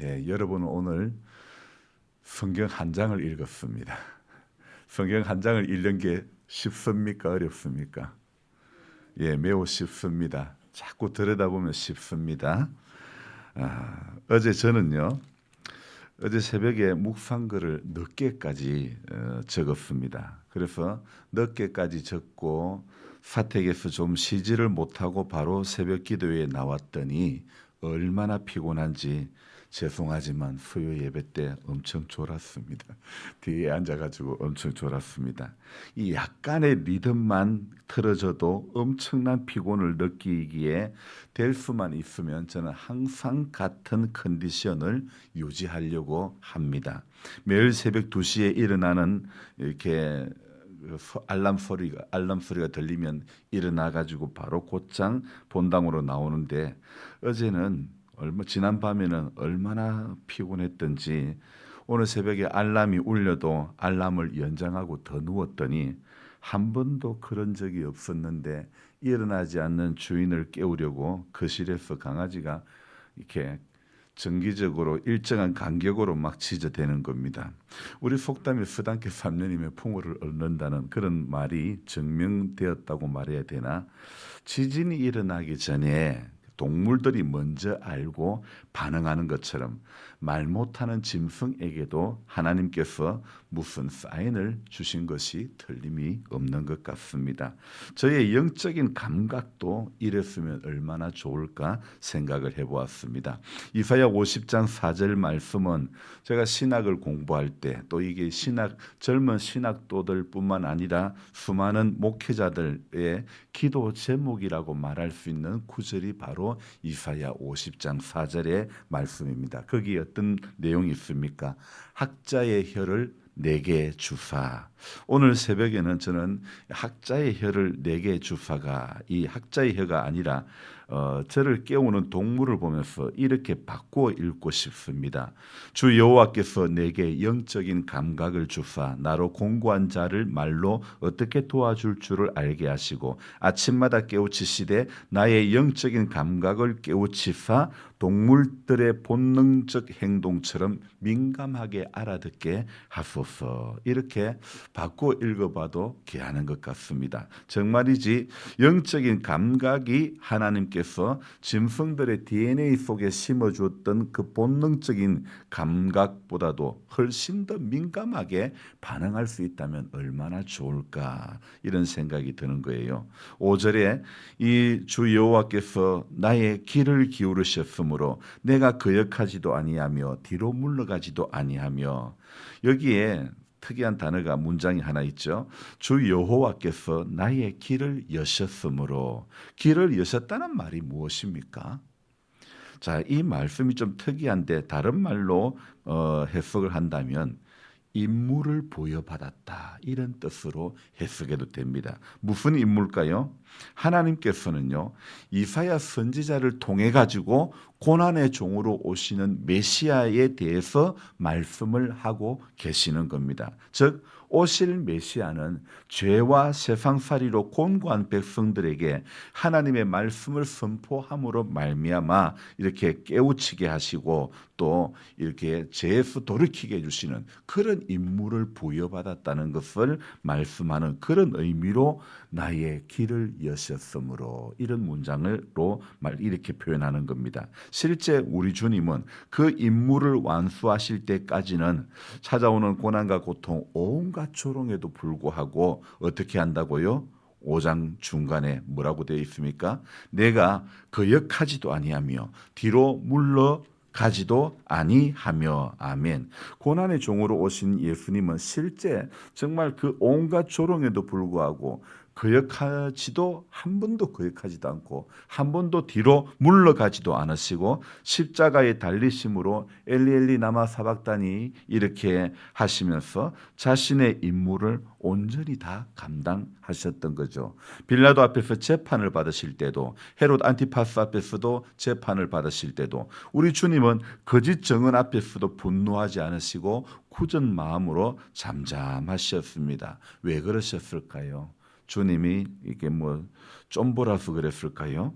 네, 여러분은 오늘 성경 한 장을 읽었습니다. 성경 한 장을 읽는 게 쉽습니까? 어렵습니까? 예, 매우 쉽습니다. 자꾸 들여다보면 쉽습니다. 아, 어제 저는요, 어제 새벽에 묵상글을 늦게까지 어, 적었습니다. 그래서 늦게까지 적고 사택에서 좀 쉬지를 못하고 바로 새벽 기도에 나왔더니 얼마나 피곤한지 죄송하지만 수요 예배 때 엄청 졸았습니다. 뒤에 앉아가지고 엄청 졸았습니다. 이 약간의 리듬만 틀어져도 엄청난 피곤을 느끼기에 될 수만 있으면 저는 항상 같은 컨디션을 유지하려고 합니다. 매일 새벽 2시에 일어나는 이렇게 알람 소리가 알람 소리가 들리면 일어나 가지고 바로 곧장 본당으로 나오는데 어제는 얼마 지난 밤에는 얼마나 피곤했던지 오늘 새벽에 알람이 울려도 알람을 연장하고 더 누웠더니 한 번도 그런 적이 없었는데 일어나지 않는 주인을 깨우려고 거실에서 강아지가 이렇게 정기적으로 일정한 간격으로 막 지저대는 겁니다. 우리 속담에 서당계 3년이면 풍어를 얻는다는 그런 말이 증명되었다고 말해야 되나? 지진이 일어나기 전에 동물들이 먼저 알고 반응하는 것처럼 말 못하는 짐승에게도 하나님께서 무슨 사인을 주신 것이 틀림이 없는 것 같습니다. 저의 영적인 감각도 이랬으면 얼마나 좋을까 생각을 해보았습니다. 이사야 50장 4절 말씀은 제가 신학을 공부할 때 또 이게 신학 젊은 신학도들뿐만 아니라 수많은 목회자들의 기도 제목이라고 말할 수 있는 구절이 바로 이사야 50장 4절의 말씀입니다. 거기 어떤 내용이 있습니까? 학자의 혀를 내게 주사. 오늘 새벽에는 저는 학자의 혀를 내게 주사가 이 학자의 혀가 아니라 어, 저를 깨우는 동물을 보면서 이렇게 바꾸어 읽고 싶습니다. 주 여호와께서 내게 영적인 감각을 주사 나로 공고한 자를 말로 어떻게 도와줄 줄을 알게 하시고 아침마다 깨우치시되 나의 영적인 감각을 깨우치사 동물들의 본능적 행동처럼 민감하게 알아듣게 하소서. 이렇게 바꿔 읽어봐도 귀하는 것 같습니다. 정말이지 영적인 감각이 하나님께서 짐승들의 DNA 속에 심어주었던 그 본능적인 감각보다도 훨씬 더 민감하게 반응할 수 있다면 얼마나 좋을까 이런 생각이 드는 거예요. 5절에 이 주 여호와께서 나의 귀를 기울으셨으므로 내가 거역하지도 아니하며 뒤로 물러가지도 아니하며 여기에 특이한 단어가 문장이 하나 있죠. 주 여호와께서 나의 길을 여셨으므로 길을 여셨다는 말이 무엇입니까? 자, 이 말씀이 좀 특이한데 다른 말로 어, 해석을 한다면 임무를 부여받았다 이런 뜻으로 해석해도 됩니다. 무슨 임무일까요? 하나님께서는요 이사야 선지자를 통해 가지고 고난의 종으로 오시는 메시아에 대해서 말씀을 하고 계시는 겁니다. 즉 오실 메시아는 죄와 세상살이로 곤고한 백성들에게 하나님의 말씀을 선포함으로 말미암아 이렇게 깨우치게 하시고 또 이렇게 죄에서 돌이키게 해주시는 그런 임무를 부여받았다는 것을 말씀하는 그런 의미로 나의 길을 여셨으므로 이런 문장으로 말 이렇게 표현하는 겁니다. 실제 우리 주님은 그 임무를 완수하실 때까지는 찾아오는 고난과 고통 온갖 조롱에도 불구하고 어떻게 한다고요? 5장 중간에 뭐라고 되어 있습니까? 내가 거역하지도 아니하며 뒤로 물러 가지도 아니하며 아멘. 고난의 종으로 오신 예수님은 실제 정말 그 온갖 조롱에도 불구하고 거역하지도 한 번도 거역하지도 않고 한 번도 뒤로 물러가지도 않으시고 십자가에 달리심으로 엘리엘리 나마 사박단이 이렇게 하시면서 자신의 임무를 온전히 다 감당하셨던 거죠. 빌라도 앞에서 재판을 받으실 때도 헤롯 안티파스 앞에서도 재판을 받으실 때도 우리 주님은 거짓 정은 앞에서도 분노하지 않으시고 굳은 마음으로 잠잠하셨습니다. 왜 그러셨을까요? 주님이 이게 뭐 쫌보라서 그랬을까요?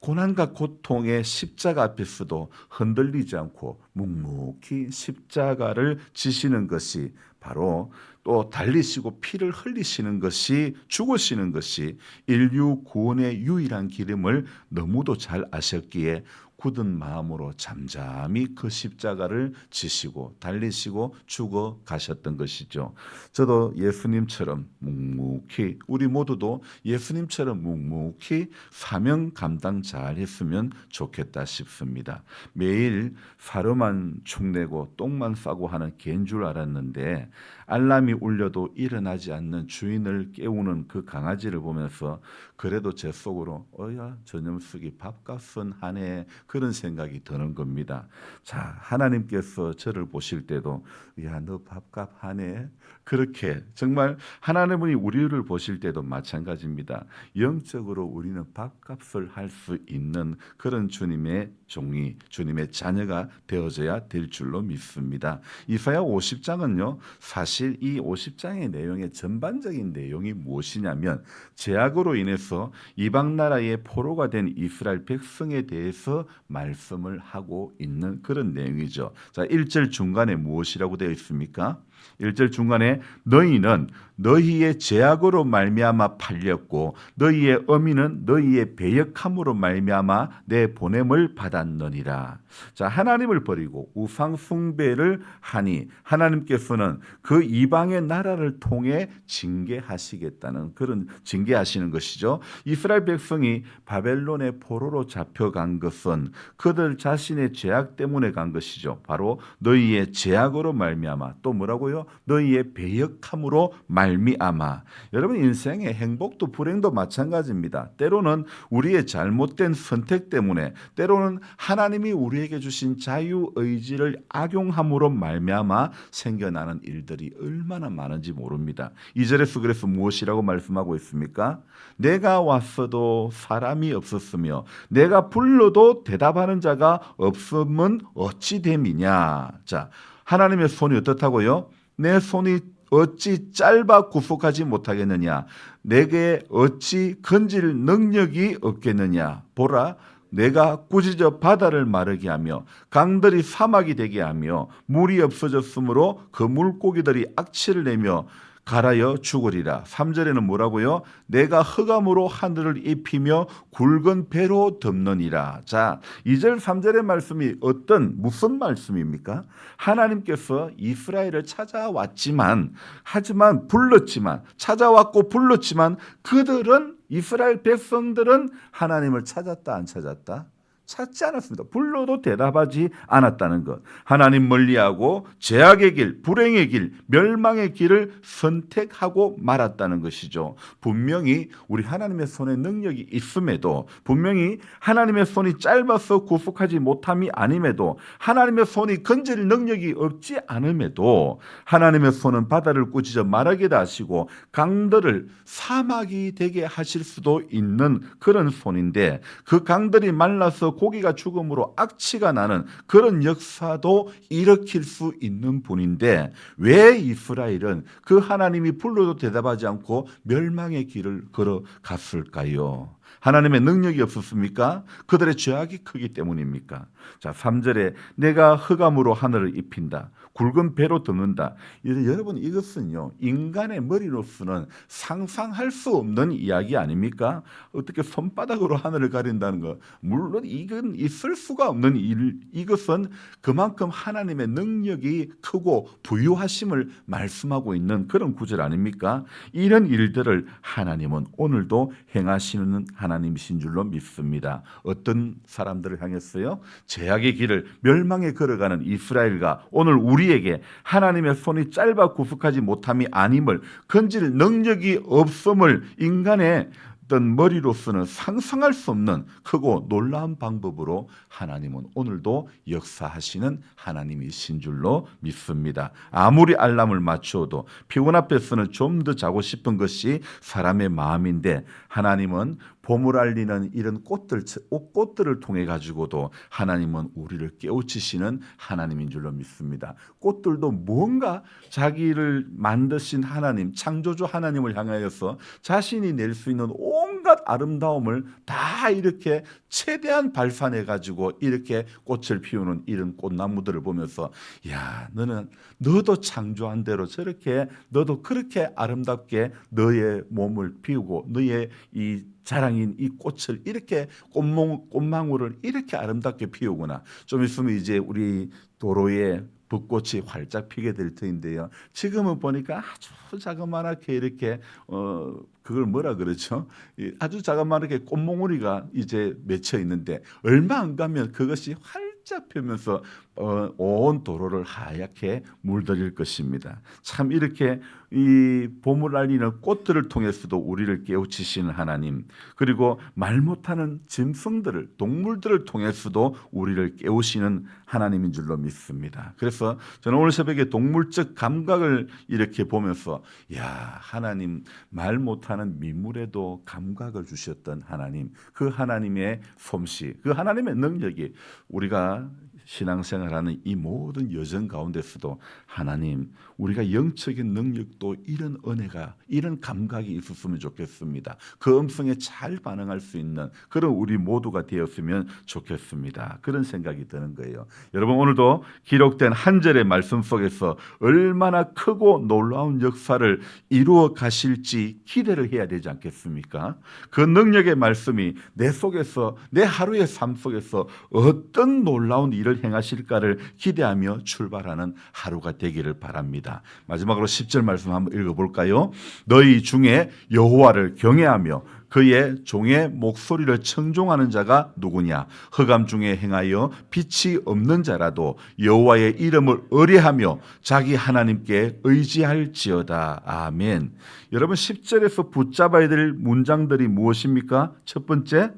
고난과 고통의 십자가 앞에서도 흔들리지 않고 묵묵히 십자가를 지시는 것이 바로 또 달리시고 피를 흘리시는 것이 죽으시는 것이 인류 구원의 유일한 기름을 너무도 잘 아셨기에 굳은 마음으로 잠잠히 그 십자가를 지시고 달리시고 죽어 가셨던 것이죠. 저도 예수님처럼 묵묵히 우리 모두도 예수님처럼 묵묵히 사명 감당 잘 했으면 좋겠다 싶습니다. 매일 사료만 축내고 똥만 싸고 하는 개인 줄 알았는데 알람이 울려도 일어나지 않는 주인을 깨우는 그 강아지를 보면서 그래도 제 속으로 어야 전염숙이 밥값은 하네 그런 생각이 드는 겁니다. 자 하나님께서 저를 보실 때도 야 너 밥값 하네 그렇게 정말 하나님이 우리를 보실 때도 마찬가지입니다. 영적으로 우리는 밥값을 할 수 있는 그런 주님의 종이 주님의 자녀가 되어져야 될 줄로 믿습니다. 이사야 50장은요. 사실 이 50장의 내용의 전반적인 내용이 무엇이냐면 제약으로 인해서 이방 나라의 포로가 된 이스라엘 백성에 대해서 말씀을 하고 있는 그런 내용이죠. 자, 1절 중간에 무엇이라고 되어 있습니까? 1절 중간에 너희는 너희의 제약으로 말미암아 팔렸고 너희의 어미는 너희의 배역함으로 말미암아 내 보냄을 받았느니라. 자, 하나님을 버리고 우상 숭배를 하니 하나님께서는 그 이방의 나라를 통해 징계하시겠다는 그런 징계하시는 것이죠. 이스라엘 백성이 바벨론의 포로로 잡혀간 것은 그들 자신의 죄악 때문에 간 것이죠. 바로 너희의 죄악으로 말미암아 또 뭐라고요? 너희의 배역함으로 말미암아. 여러분 인생의 행복도 불행도 마찬가지입니다. 때로는 우리의 잘못된 선택 때문에 때로는 하나님이 우리에게 주신 자유 의지를 악용함으로 말미암아 생겨나는 일들이 얼마나 많은지 모릅니다. 이 절에서 그래서 무엇이라고 말씀하고 있습니까? 내가 왔어도 사람이 없었으며 내가 불러도 대답하는 자가 없으면 어찌 됨이냐. 자, 하나님의 손이 어떻다고요? 내 손이 어찌 짧아 구속하지 못하겠느냐? 내게 어찌 건질 능력이 없겠느냐? 보라, 내가 꾸짖어 바다를 마르게 하며 강들이 사막이 되게 하며 물이 없어졌으므로 그 물고기들이 악취를 내며 갈아여 죽으리라. 3절에는 뭐라고요? 내가 흑암으로 하늘을 입히며 굵은 배로 덮느니라. 자, 2절 3절의 말씀이 어떤 무슨 말씀입니까? 하나님께서 이스라엘을 찾아왔지만 하지만 불렀지만 찾아왔고 불렀지만 그들은 이스라엘 백성들은 하나님을 찾았다 안 찾았다? 찾지 않았습니다. 불러도 대답하지 않았다는 것. 하나님 멀리하고 죄악의 길, 불행의 길, 멸망의 길을 선택하고 말았다는 것이죠. 분명히 우리 하나님의 손에 능력이 있음에도 분명히 하나님의 손이 짧아서 구속하지 못함이 아님에도 하나님의 손이 건질 능력이 없지 않음에도 하나님의 손은 바다를 꾸짖어 말하게 하시고 강들을 사막이 되게 하실 수도 있는 그런 손인데 그 강들이 말라서 고기가 죽음으로 악취가 나는 그런 역사도 일으킬 수 있는 분인데 왜 이스라엘은 그 하나님이 불러도 대답하지 않고 멸망의 길을 걸어갔을까요? 하나님의 능력이 없었습니까? 그들의 죄악이 크기 때문입니까? 자, 3절에 내가 흑암으로 하늘을 입힌다. 굵은 배로 덮는다. 여러분 이것은요 인간의 머리로서는 상상할 수 없는 이야기 아닙니까? 어떻게 손바닥으로 하늘을 가린다는 것 물론 이건 있을 수가 없는 일 이것은 그만큼 하나님의 능력이 크고 부유하심을 말씀하고 있는 그런 구절 아닙니까? 이런 일들을 하나님은 오늘도 행하시는 하나님이신 줄로 믿습니다. 어떤 사람들을 향했어요? 제약의 길을 멸망에 걸어가는 이스라엘과 오늘 우리 우리에게 하나님의 손이 짧아 구속하지 못함이 아님을 건질 능력이 없음을 인간의 어떤 머리로서는 상상할 수 없는 크고 놀라운 방법으로 하나님은 오늘도 역사하시는 하나님이신 줄로 믿습니다. 아무리 알람을 맞추어도 피곤 앞에서는 좀 더 자고 싶은 것이 사람의 마음인데 하나님은 봄을 알리는 이런 꽃들 꽃들을 통해 가지고도 하나님은 우리를 깨우치시는 하나님인 줄로 믿습니다. 꽃들도 뭔가 자기를 만드신 하나님, 창조주 하나님을 향하여서 자신이 낼 수 있는 온갖 아름다움을 다 이렇게 최대한 발산해 가지고 이렇게 꽃을 피우는 이런 꽃나무들을 보면서 야, 너는 너도 창조한 대로 저렇게 너도 그렇게 아름답게 너의 몸을 피우고 너의 이 자랑인 이 꽃을 이렇게 꽃몽, 꽃망울을 이렇게 아름답게 피우구나. 좀 있으면 이제 우리 도로에 벚꽃이 활짝 피게 될 터인데요. 지금은 보니까 아주 자그마하게 이렇게 어 그걸 뭐라 그러죠? 이 아주 자그마하게 꽃몽우리가 이제 맺혀 있는데 얼마 안 가면 그것이 활짝 펴면서 어, 온 도로를 하얗게 물들일 것입니다. 참 이렇게 이 봄을 알리는 꽃들을 통해서도 우리를 깨우치시는 하나님, 그리고 말 못하는 짐승들을 동물들을 통해서도 우리를 깨우시는 하나님인 줄로 믿습니다. 그래서 저는 오늘 새벽에 동물적 감각을 이렇게 보면서 야 하나님 말 못하는 민물에도 감각을 주셨던 하나님, 그 하나님의 솜씨, 그 하나님의 능력이 우리가 신앙생활하는 이 모든 여정 가운데서도 하나님 우리가 영적인 능력도 이런 은혜가 이런 감각이 있었으면 좋겠습니다. 그 음성에 잘 반응할 수 있는 그런 우리 모두가 되었으면 좋겠습니다. 그런 생각이 드는 거예요. 여러분 오늘도 기록된 한 절의 말씀 속에서 얼마나 크고 놀라운 역사를 이루어 가실지 기대를 해야 되지 않겠습니까? 그 능력의 말씀이 내 속에서 내 하루의 삶 속에서 어떤 놀라운 일을 행하실까를 기대하며 출발하는 하루가 되기를 바랍니다. 마지막으로 10절 말씀 한번 읽어볼까요? 너희 중에 여호와를 경외하며 그의 종의 목소리를 청종하는 자가 누구냐? 흑암 중에 행하여 빛이 없는 자라도 여호와의 이름을 의뢰하며 자기 하나님께 의지할지어다. 아멘. 여러분 10절에서 붙잡아야 될 문장들이 무엇입니까? 첫 번째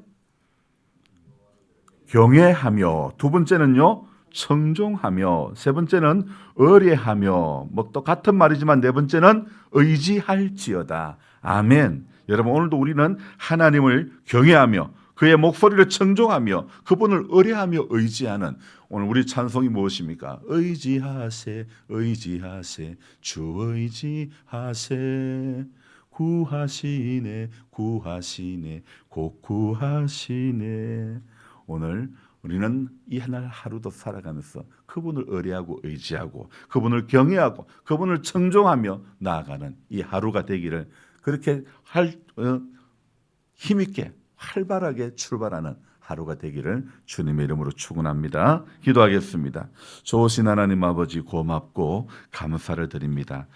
경외하며 두 번째는요 청종하며 세 번째는 의뢰하며 뭐 또 같은 말이지만 네 번째는 의지할지어다. 아멘. 여러분 오늘도 우리는 하나님을 경외하며 그의 목소리를 청종하며 그분을 의뢰하며 의지하는 오늘 우리 찬송이 무엇입니까? 의지하세 의지하세 주 의지하세. 구하시네 구하시네 곧 구하시네 오늘 우리는 이 날 하루도 살아가면서 그분을 의뢰하고 의지하고 그분을 경외하고 그분을 청종하며 나아가는 이 하루가 되기를 그렇게 할 어, 힘있게 활발하게 출발하는 하루가 되기를 주님의 이름으로 축원합니다. 기도하겠습니다. 좋으신 하나님 아버지 고맙고 감사를 드립니다.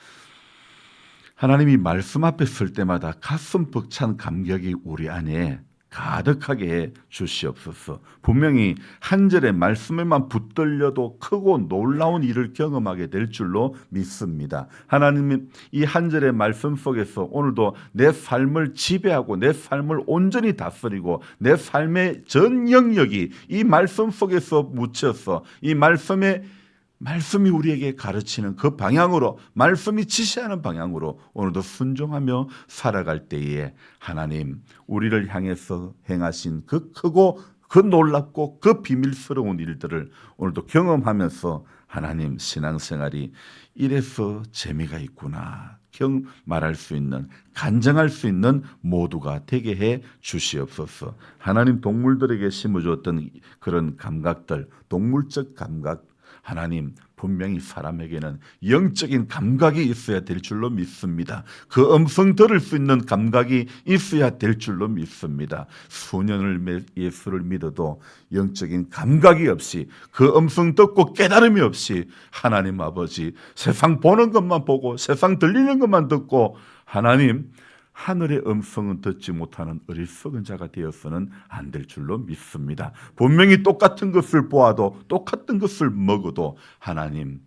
하나님이 말씀 앞에 설 때마다 가슴 벅찬 감격이 우리 안에 가득하게 해 주시옵소서. 분명히 한 절의 말씀에만 붙들려도 크고 놀라운 일을 경험하게 될 줄로 믿습니다. 하나님이 이한 절의 말씀 속에서 오늘도 내 삶을 지배하고 내 삶을 온전히 다스리고 내 삶의 전 영역이 이 말씀 속에서 묻혀서 이 말씀에 말씀이 우리에게 가르치는 그 방향으로 말씀이 지시하는 방향으로 오늘도 순종하며 살아갈 때에 하나님 우리를 향해서 행하신 그 크고 그 놀랍고 그 비밀스러운 일들을 오늘도 경험하면서 하나님 신앙생활이 이래서 재미가 있구나. 경 말할 수 있는 간증할 수 있는 모두가 되게 해 주시옵소서. 하나님 동물들에게 심어주었던 그런 감각들, 동물적 감각 하나님 분명히 사람에게는 영적인 감각이 있어야 될 줄로 믿습니다. 그 음성 들을 수 있는 감각이 있어야 될 줄로 믿습니다. 수년을 예수를 믿어도 영적인 감각이 없이 그 음성 듣고 깨달음이 없이 하나님 아버지 세상 보는 것만 보고 세상 들리는 것만 듣고 하나님 하늘의 음성은 듣지 못하는 어리석은 자가 되어서는 안 될 줄로 믿습니다. 분명히 똑같은 것을 보아도 똑같은 것을 먹어도 하나님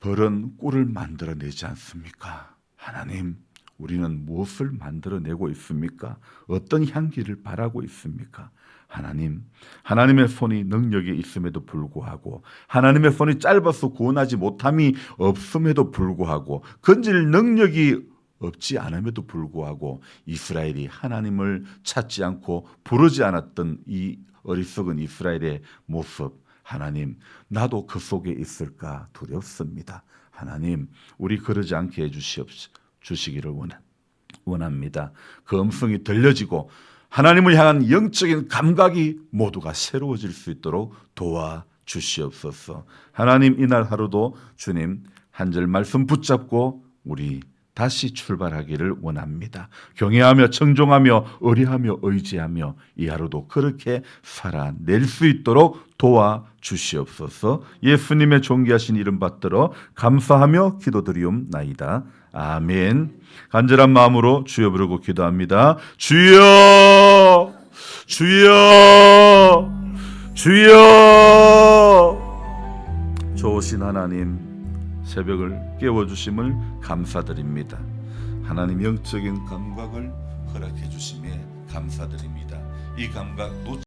벌은 꿀을 만들어내지 않습니까? 하나님 우리는 무엇을 만들어내고 있습니까? 어떤 향기를 바라고 있습니까? 하나님, 하나님의 손이 능력이 있음에도 불구하고 하나님의 손이 짧아서 구원하지 못함이 없음에도 불구하고 건질 능력이 없지 않음에도 불구하고 이스라엘이 하나님을 찾지 않고 부르지 않았던 이 어리석은 이스라엘의 모습 하나님 나도 그 속에 있을까 두렵습니다. 하나님 우리 그러지 않게 해 주시기를. 원합니다. 그 음성이 들려지고 하나님을 향한 영적인 감각이 모두가 새로워질 수 있도록 도와 주시옵소서. 하나님 이날 하루도 주님 한 절 말씀 붙잡고 우리 다시 출발하기를 원합니다. 경외하며 청종하며 의리하며 의지하며 이 하루도 그렇게 살아낼 수 있도록 도와 주시옵소서. 예수님의 존귀하신 이름 받들어 감사하며 기도드리옵나이다. 아멘. 간절한 마음으로 주여 부르고 기도합니다. 주여! 주여! 주여! 좋으신 하나님 새벽을 깨워주심을 감사드립니다. 하나님 영적인 감각을 허락해 주심에 감사드립니다. 이 감각 놓치